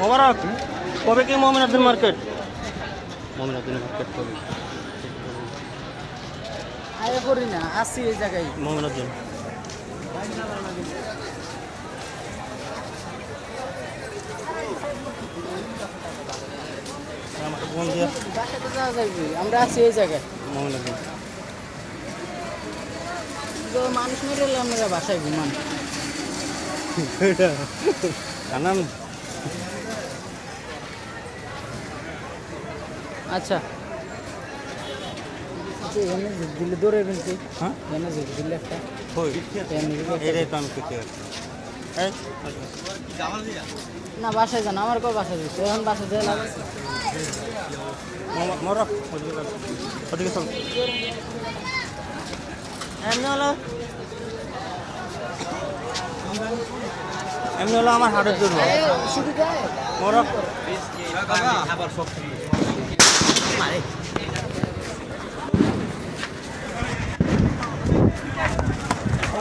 মোবারক কবে কি মোমিনাদ্দিন market? মোমিনাদ্দিন market কবে? আগে করি না আসি এই জায়গায়। মোমিনাদ্দিন। আমাকে ফোন দিয়ে বাসাতে যাওয়া যাইবে আমরা আছি এই জায়গায়। মোমিনাদ্দিন। মানুষ মেরে আমরা বাসায় ঘুমান জানান আচ্ছা। দিলে দৌড়ে কিন্তু হ্যাঁ? এনে দিলে একটা কই এনে দিলে একটা- এটাই তো আমি করতে পারছি এই না বাসায় যান আমার কেউ বাসায় দিচ্ছে এখন বাসায় এমনি হলো? এমনি হলো আমার হাটের জন্য। মোরক মারে।